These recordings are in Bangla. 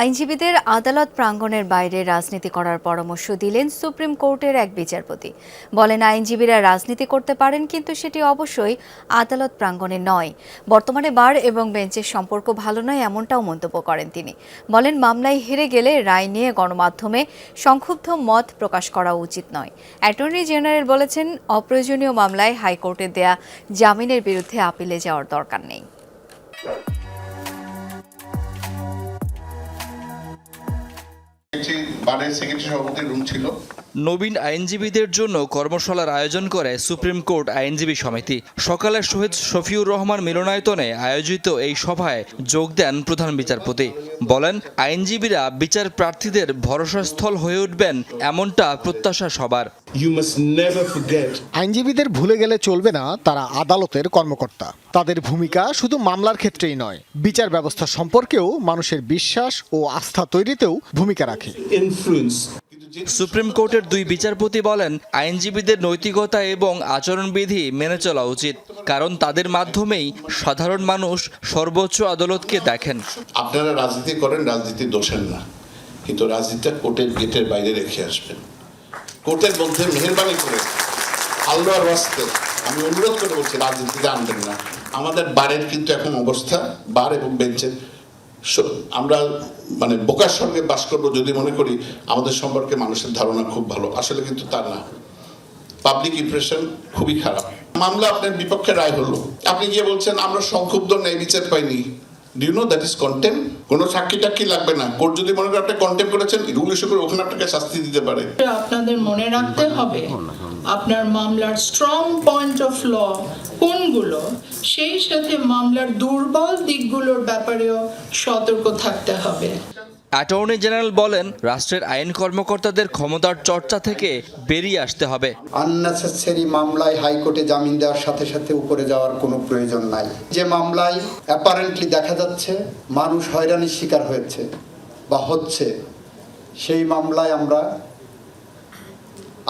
আইনজীবীদের আদালত প্রাঙ্গণের বাইরে রাজনীতি করার পরামর্শ দিলেন সুপ্রিম কোর্টের এক বিচারপতি। বলেন, আইনজীবীরা রাজনীতি করতে পারেন, কিন্তু সেটি অবশ্যই আদালত প্রাঙ্গণে নয়। বর্তমানে বার এবং বেঞ্চের সম্পর্ক ভালো নয় এমনটাও মন্তব্য করেন তিনি। বলেন, মামলায় হেরে গেলে রায় নিয়ে গণমাধ্যমে সংক্ষুব্ধ মত প্রকাশ করা উচিত নয়। অ্যাটর্নি জেনারেল বলেছেন, অপ্রয়োজনীয় মামলায় হাইকোর্টের দেয়া জামিনের বিরুদ্ধে আপিলে যাওয়ার দরকার নেই। একটি বারের সেক্রেটারি সভাপতির রুম ছিল। নবীন আইনজীবীদের জন্য কর্মশালার আয়োজন করে সুপ্রিম কোর্ট আইনজীবী সমিতি। সকালে শহীদ শফিউর রহমান মিলনায়তনে আয়োজিত এই সভায় যোগ দেন প্রধান বিচারপতি। বলেন আইনজীবীরা বিচার প্রার্থীদের ভরসাস্থল হয়ে উঠবেন এমনটা প্রত্যাশা সবার। আইনজীবীদের ভুলে গেলে চলবে না তারা আদালতের কর্মকর্তা। তাদের ভূমিকা শুধু মামলার ক্ষেত্রেই নয় বিচার ব্যবস্থা সম্পর্কেও মানুষের বিশ্বাস ও আস্থা তৈরিতেও ভূমিকা রাখে. সুপ্রিম কোর্টের দুই বিচারপতি বলেন, আইনজীবীদের নৈতিকতা এবং আচরণবিধি মেনে চলা উচিত, কারণ তাদের মাধ্যমেই সাধারণ মানুষ সর্বোচ্চ আদালতকে দেখেন। আপনারা রাজনীতি করেন রাজনীতি দোষেন না। কিন্তু রাজনীতিটা কোর্টের গেটের বাইরে রেখে আসবেন। কোর্টের মধ্যে মেহরবানি করে আল্লাহর ওয়াস্তে আমি অনুরোধ করে বলছি, রাজনীতিতে আনবেন না। আমাদের বারের কিন্তু এখন অবস্থা, বার এবং বেঞ্চের আমরা মানে বোকার সঙ্গে বাস করব যদি মনে করি আমাদের সম্পর্কে মানুষের ধারণা খুব ভালো। আসলে কিন্তু তা না। পাবলিক ইমপ্রেশন খুবই খারাপ। মামলা আপনার বিপক্ষে রায় হলো। আপনি গিয়ে বলছেন, আমরা সংক্ষুব্ধ ন্যায় বিচার পাইনি। Do you know that is contempt কোনো সাক্ষী টাক্ষী লাগবে না। কোর্ট যদি মনে করে আপনি কন্টেম করেছেন রুল ইস্যু করে ওখানে আপনাকে শাস্তি দিতে পারে। আপনাদের মনে রাখতে হবে, আপনার মামলার স্ট্রং পয়েন্ট অফ ল কোনগুলো, সেই সাথে মামলার দুর্বল দিকগুলোর ব্যাপারেও সতর্ক থাকতে হবে। অ্যাটর্নি জেনারেল বলেন, রাষ্ট্রের আইন কর্মকর্তাদের ক্ষমতার চর্চা থেকে বেরিয়ে আসতে হবে। আননেসেসারি মামলায় হাইকোর্টে জামিন দেওয়ার সাথে সাথে উপরে যাওয়ার কোনো প্রয়োজন নাই। যে মামলায় অ্যাপারেন্টলি দেখা যাচ্ছে মানুষ হয়রানির শিকার হয়েছে বা হচ্ছে, সেই মামলায় আমরা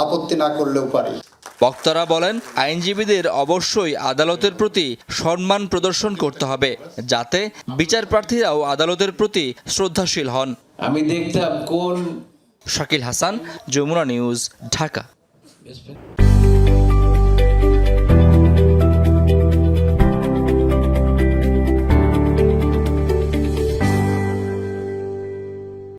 আপত্তি না করলেও পারি। বক্তারা বলেন আইনজীবীদের অবশ্যই আদালতের প্রতি সম্মান প্রদর্শন করতে হবে যাতে বিচার প্রার্থীরাও আদালতের প্রতি শ্রদ্ধাশীল হন। আমি দেখতাম কোন শাকিল হাসান যমুনা নিউজ ঢাকা।